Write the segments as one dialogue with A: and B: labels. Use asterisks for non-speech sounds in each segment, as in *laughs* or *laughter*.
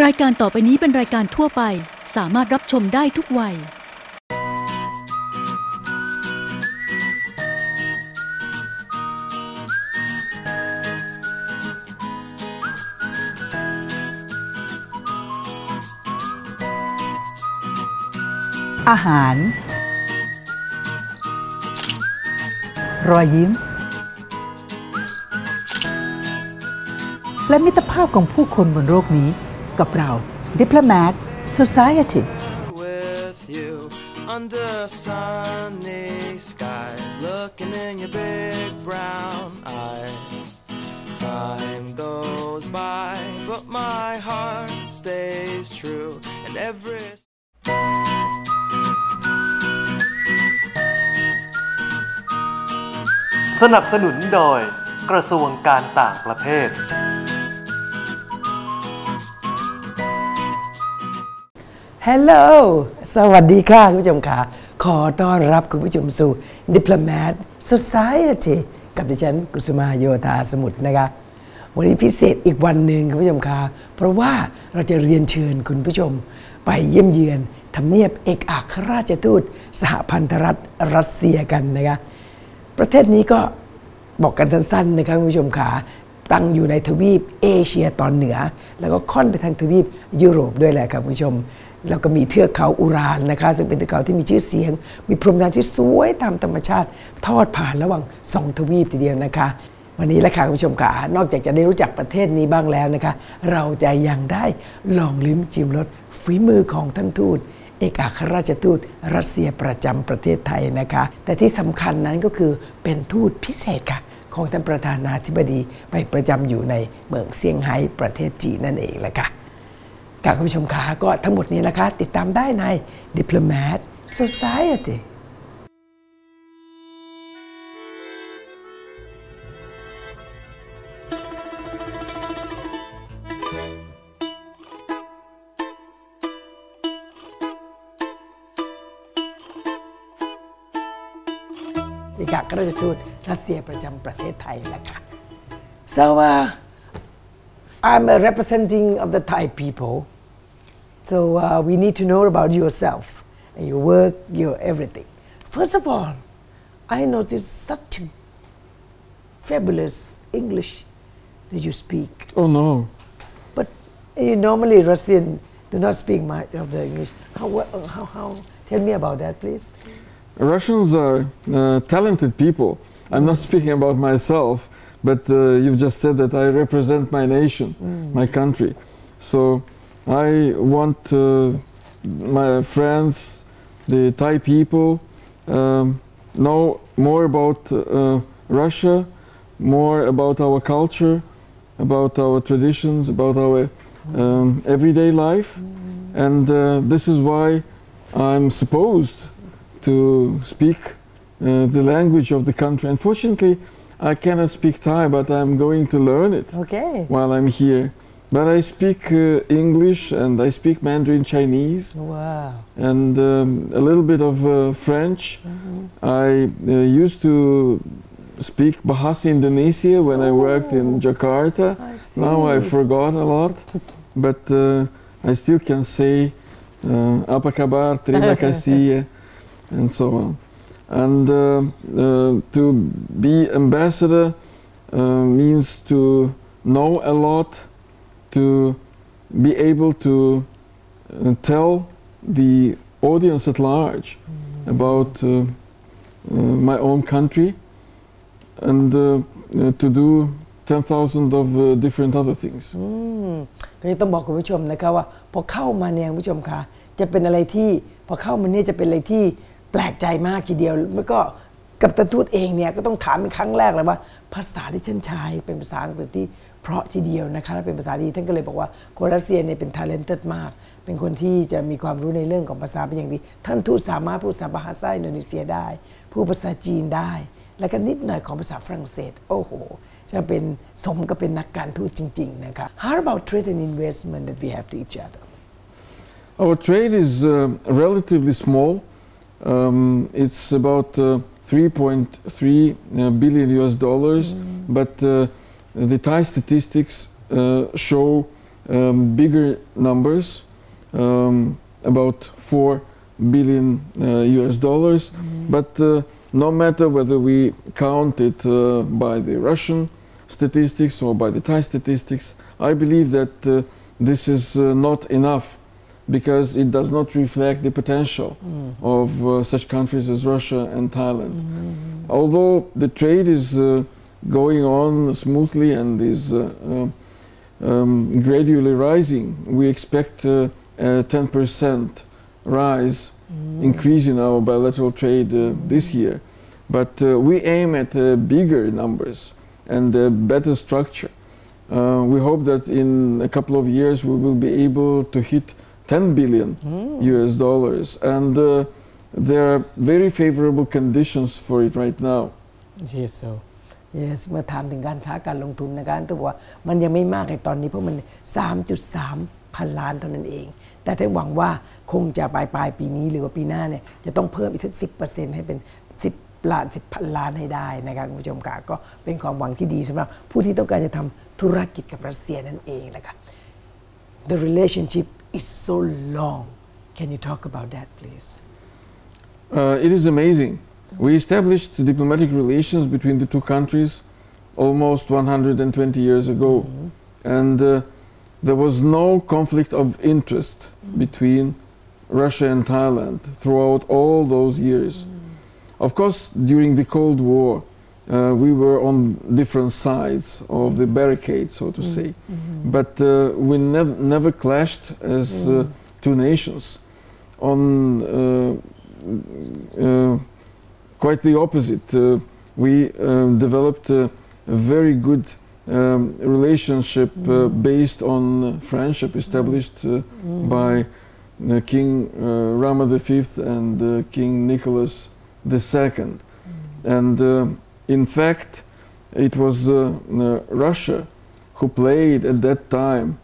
A: รายการต่อไปนี้เป็นรายการทั่วไป สามารถรับชมได้ทุกวัย
B: อาหาร รอยยิ้ม และมิตรภาพของผู้คนบนโลกนี้ กับเรา Diplomat Society
C: with you under sunny skies, looking in your big brown eyes. Time goes by, but my heart stays true, and every
D: สนับสนุนโดยกระทรวงการต่างประเทศ
B: Hello สวัสดีค่ะคุณผู้ชมค่ะ ขอต้อนรับคุณผู้ชมสู่ Diplomat Society กับดิฉันกุสุมาโยธาสมุทรนะคะ วันนี้พิเศษอีกวันหนึ่งคุณผู้ชมค่ะ เพราะว่าเราจะเรียนเชิญคุณผู้ชม ไปเยี่ยมเยือนทำเนียบเอกอัครราชทูต สหพันธรัฐรัสเซียกันนะคะ ประเทศนี้ก็บอกกันสั้นๆนะครับคุณผู้ชมขาตั้งอยู่ในทวีปเอเชียตอนเหนือ แล้วก็ค่อนไปทางทวีปยุโรปด้วยแหละครับคุณผู้ชม แล้วก็มีเทือกเขาอุรานนะคะ ซึ่งเป็นเทือกเขาที่มีชื่อเสียง มีพรมแดนที่สวยตามธรรมชาติ ทอดผ่านระหว่างสองทวีปทีเดียวนะคะ วันนี้และค่ะคุณผู้ชมขานอกจากจะได้รู้จักประเทศนี้บ้างแล้วนะคะ เราจะยังได้ลองลิ้มจิมรสฝีมือของท่านทูตเอกอัครราชทูตรัสเซียประจำประเทศไทยนะคะ แต่ที่สำคัญนั้นก็คือเป็นทูตพิเศษค่ะ ของท่านประธานาธิบดีไปประจำอยู่ในเมืองเซี่ยงไฮ้ประเทศจีนนั่นเองแหละค่ะ การคุณผู้ชมขาก็ทั้งหมดนี้นะคะ ติดตามได้ใน Diplomat Society เอกอัครราชทูตรัสเซียประจำประเทศไทยแหละค่ะ so uh, I'm a representing of the Thai people so uh, we need to know about yourself and your work your everything first of all I noticed such fabulous English that you speak
E: Oh no.
B: but you normally Russian do not speak much of the English how how how tell me about that please
E: Russians are uh, talented people. I'm not speaking about myself, but uh, you've just said that I represent my nation, my country. So I want uh, my friends, the Thai people, um, know more about uh, Russia, more about our culture, about our traditions, about our um, everyday life. And uh, this is why I'm supposed to speak uh, the language of the country. Unfortunately, I cannot speak Thai, but I'm going to learn it
B: okay
E: while I'm here. But I speak uh, English and I speak Mandarin Chinese
B: wow
E: and um, a little bit of uh, French. I uh, used to speak Bahasa Indonesia when I worked in Jakarta.
B: I
E: Now I forgot a lot, *laughs* but uh, I still can say uh, apa kabar, terima kasih, *laughs* and so on. And uh, uh, to be ambassador uh, means to know a lot, to be able to uh, tell the audience at large about uh, uh, my own country and uh, uh, to do 10,000 of uh, different other things.
B: อืมก็ต้องบอกคุณผู้ชมนะคะว่าพอเข้ามาเนี่ยคุณผู้ชมคะจะเป็นอะไรที่พอเข้ามาเนี่ยจะเป็นอะไรที่แปลกใจมากทีเดียวแล้วก็กับตาทูตเองเนี่ยก็ต้องถามเป็นครั้งแรกเลยว่า ภาษาที่ฉันใช้เป็นภาษาอังกฤษที่เพราะทีเดียวนะคะและเป็นภาษาดีท่านก็เลยบอกว่าคนรัสเซียเนี่ยเป็น talented มาก เป็นคนที่จะมีความรู้ในเรื่องของภาษาเป็นอย่างดี ท่านทูตสามารถพูดภาษาบาฮาซาอินโดนีเซียได้ พูดภาษาจีนได้ แล้วก็นิดหน่อยของภาษาฝรั่งเศส โอ้โห จะเป็นสมกับเป็นนักการทูตจริง ๆ นะครับ How about trade and investment that we have to each other
E: Our trade is uh, relatively small. Um, it's about uh, 3.3 uh, US dollars, but uh, the Thai statistics uh, show um, bigger numbers, um, about 4 billion uh, US dollars. But uh, no matter whether we count it uh, by the Russian statistics or by the Thai statistics, I believe that uh, this is uh, not enough because it does not reflect the potential of uh, such countries as Russia and Thailand. Although the trade is uh, going on smoothly and is uh, uh, um, gradually rising, we expect uh, a 10% rise, increase in our bilateral trade uh, this year. But uh, we aim at uh, bigger numbers and a better structure. Uh, we hope that in a couple of years we will be able to hit 10 billion US dollars, and uh, there are very favorable conditions for it right now.
B: yes so yes เมื่อถามถึงการค้าการลงทุนนะครับต้องบอกว่ามันยังไม่มากในตอนนี้เพราะมัน 3.3 พันล้านเท่านั้นเอง แต่ถ้าหวังว่าคงจะปลายปลายปีนี้หรือว่าปีหน้าเนี่ยจะต้องเพิ่มอีกถึง10%ให้เป็น 10ล้าน10พันล้านให้ได้นะครับคุณผู้ชมค่ะก็เป็นความหวังที่ดีสำหรับผู้ที่ต้องการจะทำธุรกิจกับรัสเซียนั่นเองแหละครับ The relationship is so long. Can you talk about that please?
E: Uh, it is amazing. We established diplomatic relations between the two countries almost 120 years ago, and uh, there was no conflict of interest between Russia and Thailand throughout all those years. Of course, during the Cold War, uh, we were on different sides of the barricade, so to say, but uh, we nev- never clashed as uh, two nations. On uh, uh, quite the opposite. Uh, we um, developed a, very good um, relationship uh, based on uh, friendship established uh, by uh, King uh, Rama V and uh, King Nicholas II. And uh, in fact, it was uh, uh, Russia who played at that time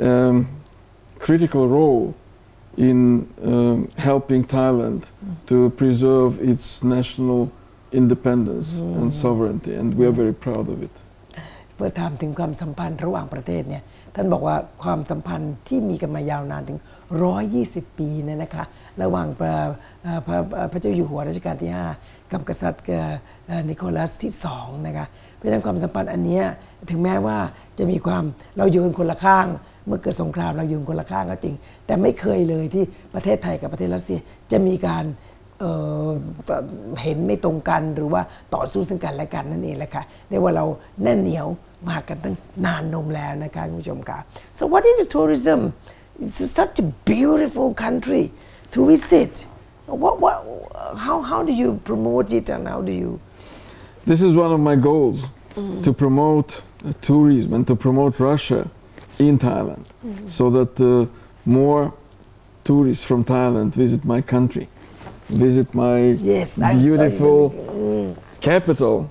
E: um, critical role in um, helping Thailand to preserve its national independence and sovereignty, and we are very proud of it.
B: เมื่อถามถึงความสัมพันธ์ระหว่างประเทศเนี่ยท่านบอกว่าความสัมพันธ์ที่มีกันมายาวนานถึง 120 ปีเนี่ยนะคะระหว่างพระเอ่อพระเอ่อพระเจ้าอยู่หัวรัชกาลที่ 5 กับกษัตริย์นิโคลัสที่2นะคะเพราะฉะนั้นความสัมพันธ์อันนี้ถึงแม้ว่าจะมีความเราอยู่กันคนละข้าง เมื่อเกิดสงครามเราอยู่คนละข้างก็จริง แต่ไม่เคยเลยที่ประเทศไทยกับประเทศรัสเซียจะมีการเเห็นไม่ตรงกันหรือว่าต่อสู้ซึ่งกันและกันนั่นเองแหละค่ะเรียกว่าเราแน่นเหนียวมากันตั้งนานนมแล้วนะคะคุณผู้ชมค่ะ so what is the tourism it's such a beautiful country to visit what what how how do you promote it and how do you
E: This is one of my goals to promote uh, tourism and to promote Russia in Thailand so that uh, more tourists from Thailand visit my country, visit my
B: Yes,
E: beautiful
B: you.
E: capital.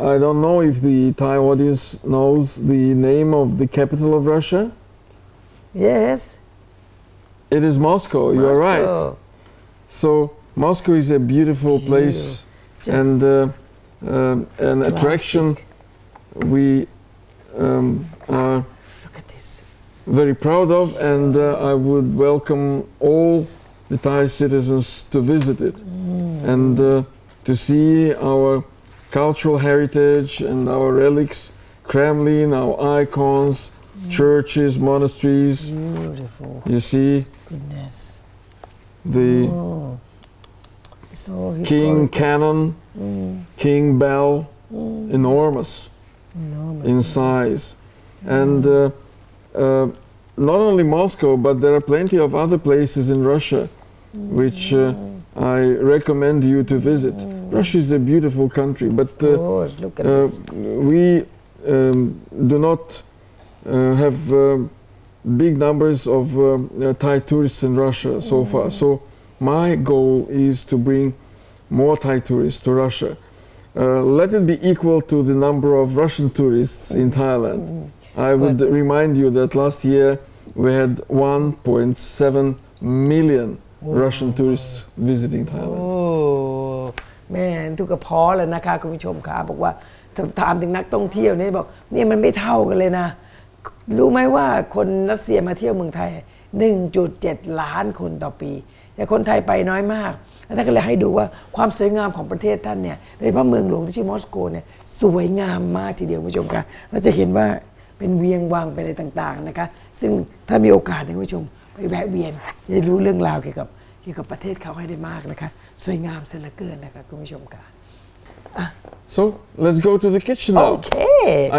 E: I don't know if the Thai audience knows the name of the capital of Russia.
B: yes
E: It is Moscow, you are right. So Moscow is a beautiful place and uh, um, an attraction. We um, are
B: look at this.
E: very proud of, and uh, I would welcome all the Thai citizens to visit it and uh, to see our cultural heritage and our relics, Kremlin, our icons, churches, monasteries.
B: beautiful.
E: You see?
B: Goodness
E: the
B: oh so
E: King. Cannon, King Bell, enormous.
B: Enormous.
E: in size. And uh, uh, not only Moscow, but there are plenty of other places in Russia which uh, I recommend you to visit. Russia is a beautiful country, but uh,
B: Oh,
E: uh, we um, do not uh, have uh, big numbers of uh, uh, Thai tourists in Russia so far. So my goal is to bring more Thai tourists to Russia. Uh, let it be equal to the number of Russian tourists in Thailand. I would remind you that last year we had 1.7 million Russian tourists visiting
B: โอ้
E: Thailand.
B: แม่ทุกกระเพาะเลยนะคะคุณผู้ชมค่ะบอกว่าถถามถึงนักท่องเที่ยวเนี่ยบอกเนี่ยมันไม่เท่ากันเลยนะ รู้ไหมว่าคนรัสเซียมาเที่ยวเมืองไทย 1.7 ล้านคนต่อปี แต่คนไทยไปน้อยมากแล้วท่านก็เลยให้ดูว่าความสวยงามของประเทศท่านเนี่ยโดยเฉพาะเมืองหลวงที่ชื่อมอสโกเนี่ยสวยงามมากทีเดียวคุณผู้ชมคะเราจะเห็นว่าเป็นเวียงวังเป็นอะไรต่างๆนะคะ ซึ่งถ้ามีโอกาสนะคุณผู้ชมไปแวะเวียนจะได้รู้เรื่องราวเกี่ยวกับเกี่ยวกับประเทศเขาให้ได้มากนะคะ สวยงามเสียเหลือเกินนะคะคุณผู้ชมค่ะ
E: So let's go to the kitchen now.
B: โอเค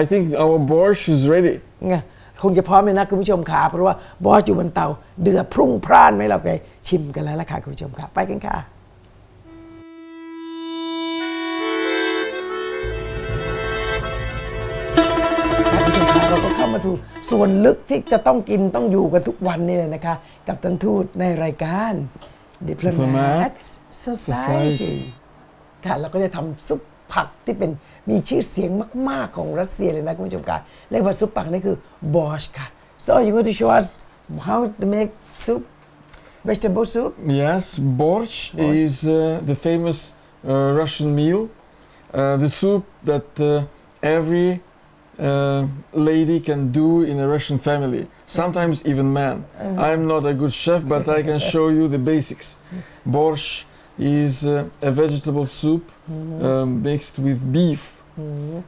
E: I think our borscht is ready.
B: ไงคงจะพร้อมเลยนะคุณผู้ชมค่ะเพราะว่าบอสอยู่บนเตาเดือดพรุ่งพร่านไหมเราไปชิมกันแล้วล่ะค่ะคุณผู้ชมค่ะไปกันค่ะค่ะคุณผู้ชมคะเราก็เข้ามาสู่ส่วนลึกที่จะต้องกินต้องอยู่กันทุกวันนี่เลยนะคะ กับท่านทูตในรายการ Diplomat
E: Diplomat
B: Society ค่ะเราก็จะทำซุปผักที่เป็นมีชื่อเสียงมาก ๆ ของรัสเซียเลยนะคุณผู้ชมค่ะเรียกว่าซุปผักนี่คือ borscht ค่ะ so you going to show us how to make soup vegetable soup
E: Yes, borscht, is uh, the famous uh, Russian meal, uh, the soup that uh, every uh, lady can do in a Russian family, sometimes even man. I'm not a good chef, but I can *laughs* show you the basics. Borscht Is uh, a vegetable soup um, mixed with beef.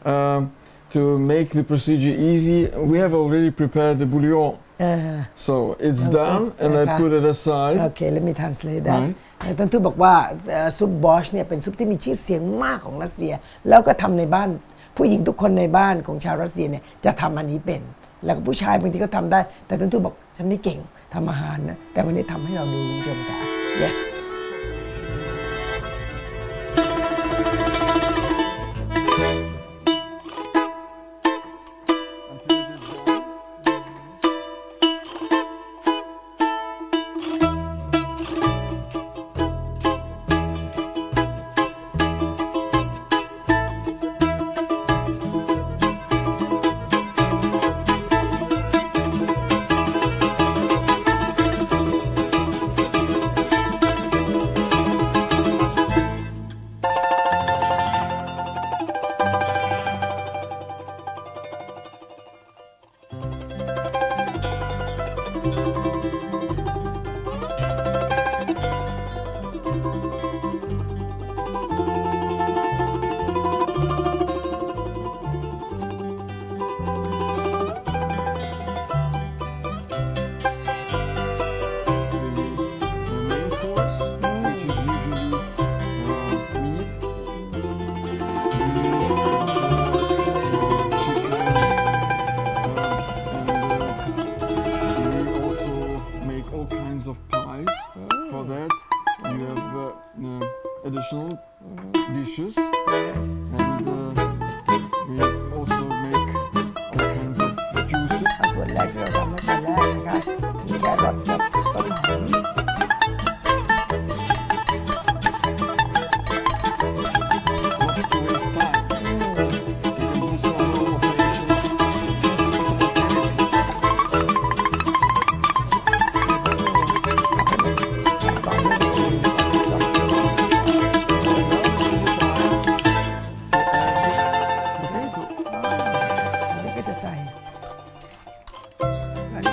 E: Um, to make the procedure easy, we have already prepared the bouillon.
B: เออ
E: So it's
B: Also,
E: done, and I
B: okay.
E: put it aside.
B: โอเค let me translate that
E: Right.
B: ท่านทูตบอกว่าเอ่อซุปบอชเนี่ยเป็นซุปที่มีชื่อเสียงมากของรัสเซีย แล้วก็ทำในบ้านผู้หญิงทุกคนในบ้านของชาวรัสเซียเนี่ยจะทำอันนี้เป็น แล้วก็ผู้ชายบางทีก็ทำได้ แต่ท่านทูตบอกฉันไม่เก่งทำอาหารนะ แต่วันนี้ทำให้เราดูคุณผู้ชมค่ะ yes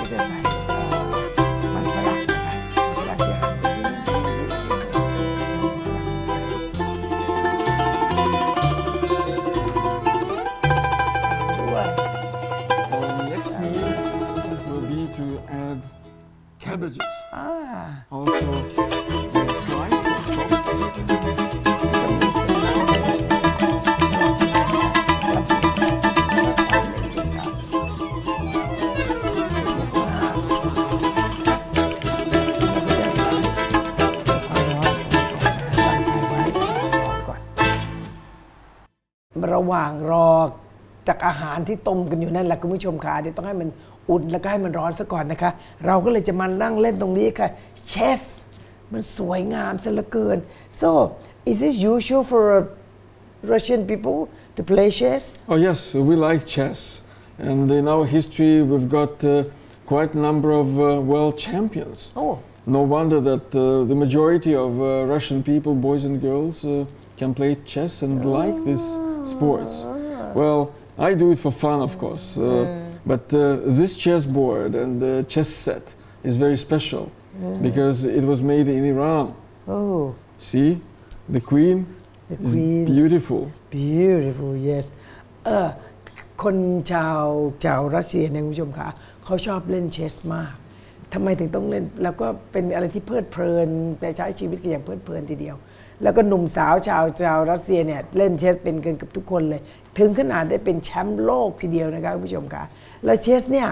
B: 对。 อาหารที่ต้มกันอยู่นั่นแหละคุณผู้ชมค่ะเดี๋ยวต้องให้มันอุ่นแล้วก็ให้มันร้อนซะก่อนนะคะ เราก็เลยจะมานั่งเล่นตรงนี้ค่ะเชสมันสวยงามซะเหลือเกิน so is this usual for Russian people to play chess
E: Oh yes, we like chess, and in our history we've got uh, quite a number of uh, world champions.
B: oh
E: No wonder that uh, the majority of uh, Russian people, boys and girls, uh, can play chess and like these sports. Well, I do it for fun, of course. Uh, But uh, this chessboard and the chess set is very special because it was made in Iran.
B: โอ้
E: See, the queen
B: the
E: is
B: queen
E: beautiful.
B: beautiful yes เออคนชาวชาวรัสเซียเนี่ยคุณผู้ชมคะเขาชอบเล่นเชสมากทำไมถึงต้องเล่น แล้วก็เป็นอะไรที่เพลิดเพลินไปใช้ชีวิตกันอย่างเพลิดเพลินทีเดียว แล้วก็หนุ่มสาวชาวชาวรัสเซียเนี่ยเล่นเชสเป็นกันกับทุกคนเลย ถึงขนาดได้เป็นแชมป์โลกทีเดียวนะคะคุณผู้ชมคะแล้วเชสเนี่ย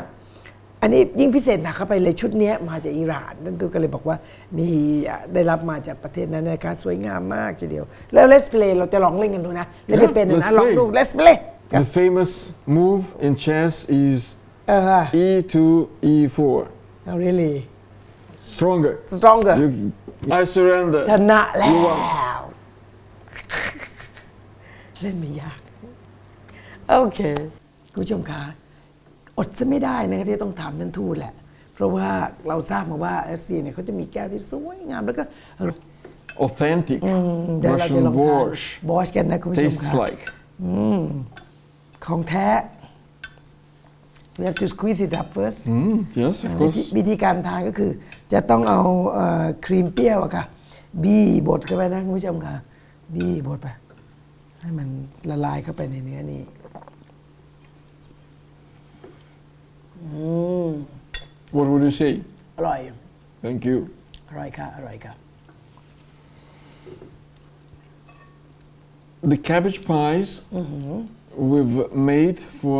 B: อันนี้ยิ่งพิเศษหนักเข้าไปเลยชุดเนี้ยมาจากอิหร่านนั่นตูก็เลยบอกว่ามีอะได้รับมาจากประเทศนั้นนะคะสวยงามมากทีเดียว แล้ว Let's Play เราจะลองเล่นกันดูนะเล่นไม่เป็นนะ
E: Let's
B: ลอง
E: play
B: ดู Let's Play
E: The famous move in chess is
B: เออ
E: e2, e4.
B: really
E: Stronger.
B: stronger
E: You, I surrender.
B: ชนะแล้
E: You
B: ว
E: won.
B: เล่นไม่ยาก โอเค คุณผู้ชมคะอดจะไม่ได้นะคะที่ต้องถามท่านทูตแหละ เพราะว่าเราทราบมาว่ารัสเซียเนี่ยเขาจะมีแก้วที่สวยงามแล้วก็
E: Authentic
B: เดี๋ยวเราจะ
E: Russian
B: ลองทาน
E: borscht
B: บอชกันนะคุณผู้ชม
E: tastes
B: ค่ะ
E: like.
B: ของแท้ we have to squeeze it up first
E: Mm, yes, of
B: วิธี
E: course.
B: วิธีการทานก็คือ จะต้องเอาเอ่อครีมเปรี้ยวอะค่ะ บี้บดเข้าไปนะคุณผู้ชมค่ะ บี้บดไป ให้มันละลายเข้าไปในเนื้อนี่
E: What would you say?
B: อร่อย
E: Thank you.
B: อร่อยค่ะ อร่อยค่ะ
E: The cabbage pies we've made for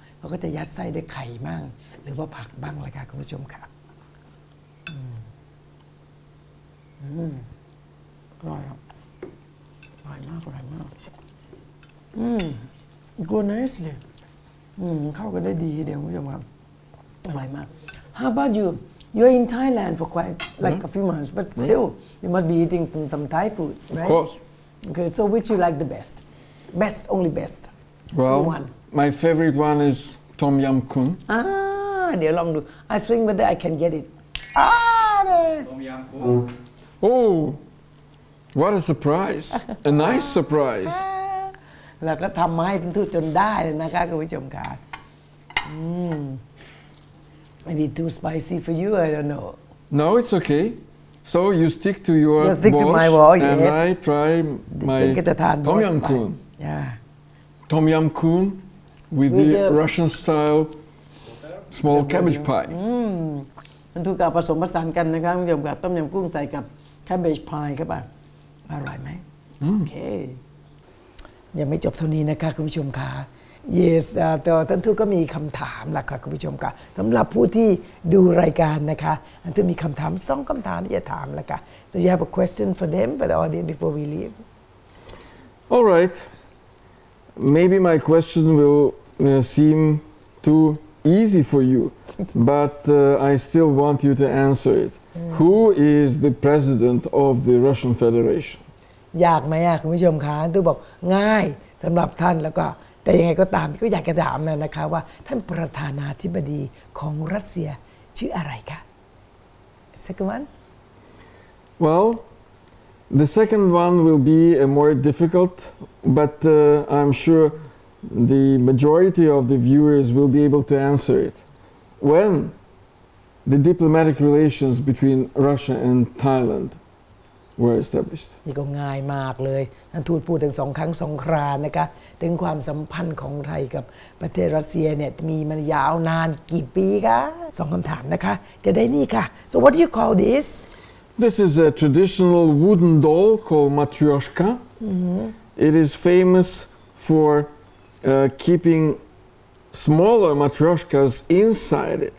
B: เขาก็จะยัดไส้ด้วยไข่บ้าง หรือว่าผักบ้างเลยค่ะคุณผู้ชมค่ะอืมอืมอร่อยครับอร่อยมากอร่อยมาก อืม go nicely อืมเข้ากันได้ดีเดี๋ยวคุณผู้ชมครับอร่อยมาก How about you You're in Thailand for quite like a few months but still you must be eating some, some Thai food right
E: Of course.
B: Okay so which you like the best best only best
E: Well,
B: one
E: my favorite one is Tom Yam Kun.
B: อ่าเดี๋ยวลองดู I think whether I can get it อ่าเนี่ย
E: Oh, what a surprise! a nice surprise.
B: แล้วก็ทำมาให้ท่านทูตจนได้เลยนะคะคุณผู้ชมค่ะอืม maybe too spicy for you I don't know
E: No, it's okay. So you stick to your
B: You stick to my borscht,
E: and
B: yes.
E: I try
B: ฉันก็จะ
E: my
B: ทาน
E: Tom
B: บอส
E: Yam
B: ไป
E: Kun.
B: yeah
E: Tom Yam Kun with,
B: With
E: the,
B: the-
E: Russian style small cabbage pie.
B: มันถูกกับผสมผสานกันนะครับคุณผู้ชมกับต้มยำกุ้งใส่กับแคบเบจพายเข้าไปอร่อยไหมโอเค ยังไม่จบเท่านี้นะคะคุณผู้ชมค่ะ yes อ่าแต่ท่านทูตก็มีคำถามล่ะค่ะคุณผู้ชมค่ะสำหรับผู้ที่ดูรายการนะคะท่านทูตมีคำถามสองคำถามที่จะถามล่ะค่ะ so you have a question for them for the audience before we leave
E: All right. Maybe my question will uh, seem too easy for you, *laughs* but uh, I still want you to answer it. Who is the president of the Russian Federation?
B: ยากไหมอะคุณผู้ชมคะตู้บอกง่ายสำหรับท่านแล้วก็แต่ยังไงก็ตามก็อยากจะถามนะนะคะว่า ท่านประธานาธิบดีของรัสเซียชื่ออะไรคะ second one
E: Well, the second one will be a more difficult, but uh, I'm sure the majority of the viewers will be able to answer it. When the diplomatic relations between Russia and Thailand were established?
B: นี่ก็ง่ายมากเลยท่านทูตพูดถึงสองครั้งสองครานะคะ ถึงความสัมพันธ์ของไทยกับประเทศรัสเซียเนี่ยมีมันยาวนานกี่ปีคะสองคำถามนะคะ จะได้นี่ค่ะ so what do you call this
E: This is a traditional wooden doll called matryoshka. It is famous for uh, keeping smaller matryoshkas inside it.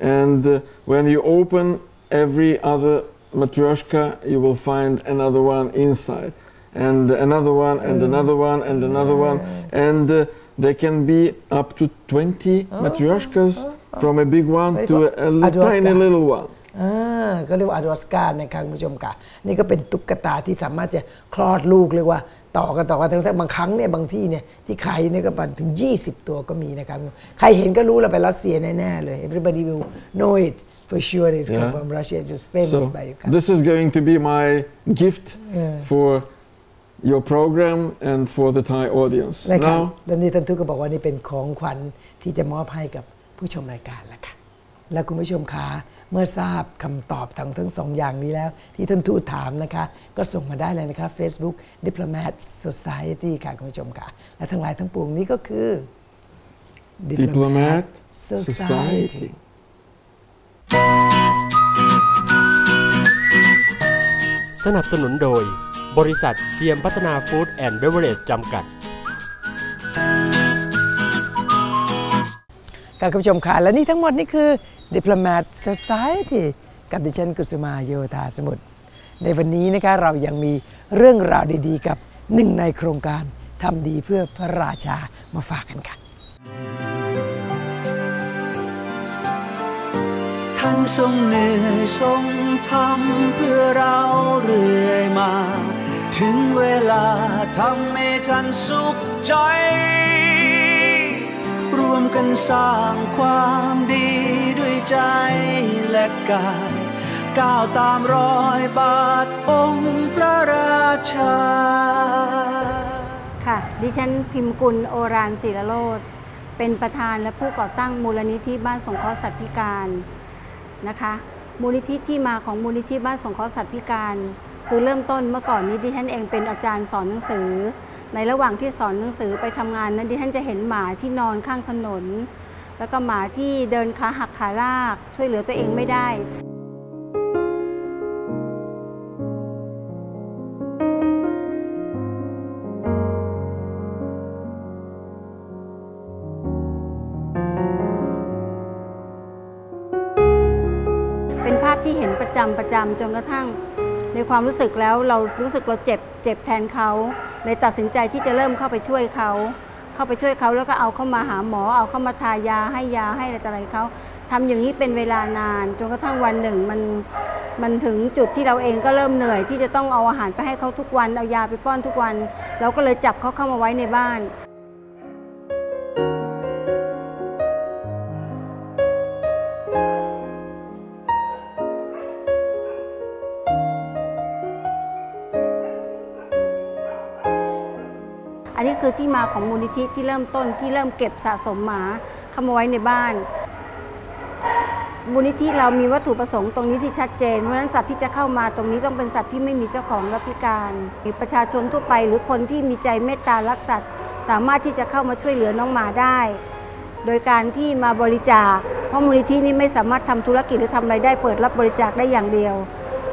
E: And uh, when you open every other matryoshka, you will find another one inside. And another one, and another one, and another one. And uh, there can be up to 20 matryoshkas from a big one
B: Very
E: to a, li- tiny little one.
B: อ่าก็เรียกว่าอ d ด s สกานะครับคุณผู้ชมค่ะนี่ก็เป็นตุ๊กตาที่สามารถจะคลอดลูกเรียกว่าต่อกันต่อกันทั้งๆบางครั้งเนี่ยบางที่เนี่ยที่ขายอยู่เนี่ยก็ปันถึง 20 ตัวก็มีนะครับใครเห็นก็รู้แล้วไปรัสเซียแน่ๆเลย everybody will know it for sure it's come
E: Yeah.
B: from Russia it's just famous
E: So
B: by you
E: this is going to be my gift for your program and for the Thai audience.
B: นะครับ
E: Now
B: แล้วนี่ท่านทูตก็บอกว่านี่เป็นของขวัญที่จะมอบให้กับผู้ชมรายการแล้วค่ะและคุณผู้ชมคะ เมื่อทราบคำตอบทั้งทั้งสองอย่างนี้แล้ว ที่ท่านทูตถามนะคะ ก็ส่งมาได้เลยนะคะ Facebook Diplomat Society ค่ะคุณผู้ชมค่ะ และทั้งหลายทั้งปวงนี้ก็คือ
E: Diplomat
B: Society
E: Society
F: สนับสนุนโดย บริษัทเจียมพัฒนาฟู้ดแอนด์เบเวอร์เรจจำกัด
B: ค่ะคุณผู้ชมค่ะและนี่ทั้งหมดนี่คือ Diplomat Society กับดิฉันกุสุมาโยธาสมุทรในวันนี้นะคะเรายังมีเรื่องราวดีๆ กับหนึ่งในโครงการทำดีเพื่อพระราชามาฝากกันค่ะ
G: ท่านทรงเหนื่อยทรงทำเพื่อเราเรื่อยมา ถึงเวลาทำให้ท่านสุขใจ รวมกันสร้างความดี ใจและกายก้าวตามรอยบาทองค์พระราชา
H: ค่ะ ดิฉันพิมพ์กุลโอรานศิรโรธเป็นประธานและผู้ก่อตั้งมูลนิธิบ้านสงเคราะห์สัตว์พิการนะคะ มูลนิธิที่มาของมูลนิธิบ้านสงเคราะห์สัตว์พิการ คือเริ่มต้นเมื่อก่อนนี้ดิฉันเองเป็นอาจารย์สอนหนังสือ ในระหว่างที่สอนหนังสือไปทำงานนั้นดิฉันจะเห็นหมาที่นอนข้างถนน แล้วก็หมาที่เดินขาหักขาลาก ช่วยเหลือตัวเองไม่ได้ เป็นภาพที่เห็นประจำประจำจนกระทั่ง ในความรู้สึกแล้วเรารู้สึกเราเจ็บเจ็บแทนเขาเลยตัดสินใจที่จะเริ่มเข้าไปช่วยเขา เข้าไปช่วยเขาแล้วก็เอาเข้ามาหาหมอ เอาเข้ามาทายาให้ยาให้อะไรต่ออะไรเขาทำอย่างนี้เป็นเวลานานจนกระทั่งวันหนึ่งมันมันถึงจุดที่เราเองก็เริ่มเหนื่อยที่จะต้องเอาอาหารไปให้เขาทุกวันเอายาไปป้อนทุกวัน เราก็เลยจับเขาเข้ามาไว้ในบ้าน คือที่มาของมูลนิธิที่เริ่มต้นที่เริ่มเก็บสะสมหมาเข้ามาไว้ในบ้าน มูลนิธิเรามีวัตถุประสงค์ตรงนี้ที่ชัดเจน เพราะฉะนั้นสัตว์ที่จะเข้ามาตรงนี้ต้องเป็นสัตว์ที่ไม่มีเจ้าของและพิการมีประชาชนทั่วไป หรือคนที่มีใจเมตตารักสัตว์ สามารถที่จะเข้ามาช่วยเหลือน้องหมาได้ โดยการที่มาบริจาค เพราะมูลนิธินี้ไม่สามารถทำธุรกิจหรือทำอะไรได้เปิดรับบริจาคได้อย่างเดียว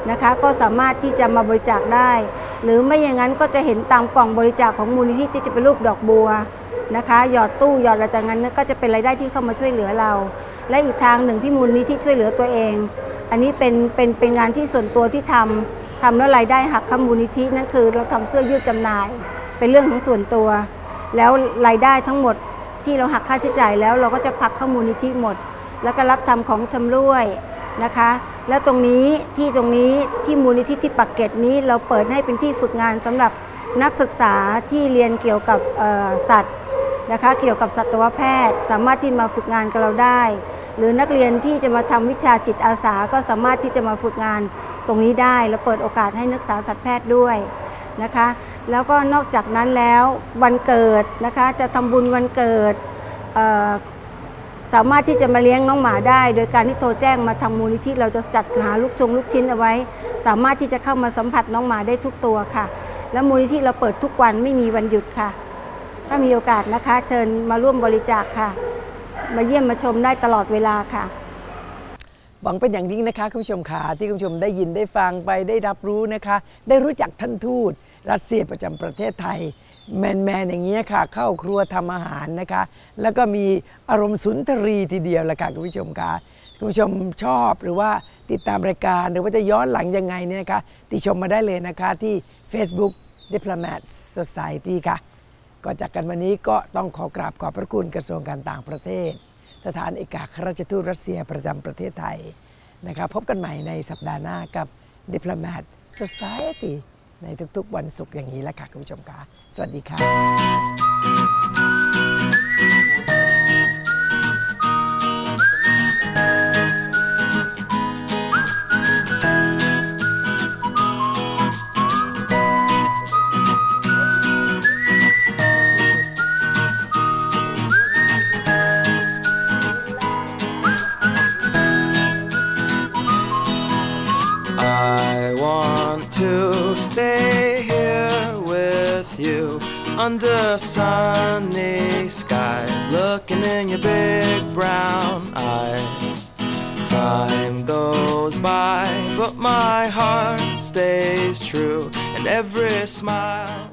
H: นะคะ ก็สามารถที่จะมาบริจาคได้ หรือไม่อย่างนั้นก็จะเห็นตามกล่องบริจาคของมูลนิธิที่จะเป็นรูปดอกบัวนะคะ หยอดตู้หยอดอะไรต่างๆนั้นก็จะเป็นรายได้ที่เข้ามาช่วยเหลือเรา และอีกทางหนึ่งที่มูลนิธิช่วยเหลือตัวเอง อันนี้เป็นเป็นเป็นงานที่ส่วนตัวที่ทำทำแล้วรายได้หักเข้ามูลนิธินั่นคือ เราทำเสื้อยืดจำหน่าย เป็นเรื่องของส่วนตัว แล้วรายได้ทั้งหมดที่เราหักค่าใช้จ่ายแล้วเราก็จะพักเข้ามูลนิธิหมด แล้วก็รับทำของชำร่วยนะคะ แล้วตรงนี้ที่ตรงนี้ที่มูลนิธิที่ปักเกร็ดนี้เราเปิดให้เป็นที่ฝึกงานสำหรับนักศึกษาที่เรียนเกี่ยวกับสัตว์นะคะเกี่ยวกับสัตวแพทย์ สามารถที่มาฝึกงานกับเราได้ หรือนักเรียนที่จะมาทำวิชาจิตอาสาก็สามารถที่จะมาฝึกงานตรงนี้ได้และเปิดโอกาสให้นักศึกษาสัตวแพทย์ด้วยนะคะ แล้วก็นอกจากนั้นแล้ววันเกิดนะคะจะทำบุญวันเกิด สามารถที่จะมาเลี้ยงน้องหมาได้ โดยการที่โทรแจ้งมาทางมูลนิธิเราจะจัดหาลูกชงลูกชิ้นเอาไว้ สามารถที่จะเข้ามาสัมผัสน้องหมาได้ทุกตัวค่ะ และมูลนิธิเราเปิดทุกวันไม่มีวันหยุดค่ะ ถ้ามีโอกาสนะคะ เชิญมาร่วมบริจาคค่ะ มาเยี่ยมมาชมได้ตลอดเวลาค่ะ
B: หวังเป็นอย่างยิ่งนะคะคุณผู้ชมขาที่คุณผู้ชมได้ยินได้ฟังไปได้รับรู้นะคะ ได้รู้จักท่านทูตรัสเซียประจำประเทศไทย แมนแมนอย่างเงี้ยค่ะ เข้าครัวทำอาหารนะคะ แล้วก็มีอารมณ์สุนทรีทีเดียวละค่ะคุณผู้ชมค่ะคุณผู้ชมชอบหรือว่าติดตามรายการหรือว่าจะย้อนหลังยังไงเนี่ยนะคะติชมมาได้เลยนะคะที่ Facebook Diplomat Society ค่ะก็จากกันวันนี้ก็ต้องขอกราบขอบพระคุณกระทรวงการต่างประเทศ สถานเอกอัครราชทูตรัสเซียประจำประเทศไทยนะคะพบกันใหม่ในสัปดาห์หน้ากับ Diplomat Society ในทุกๆ วันศุกร์อย่างนี้แล้วค่ะคุณผู้ชมค่ะสวัสดีค่ะ
C: brown eyes. Time goes by, but my heart stays true, and every smile.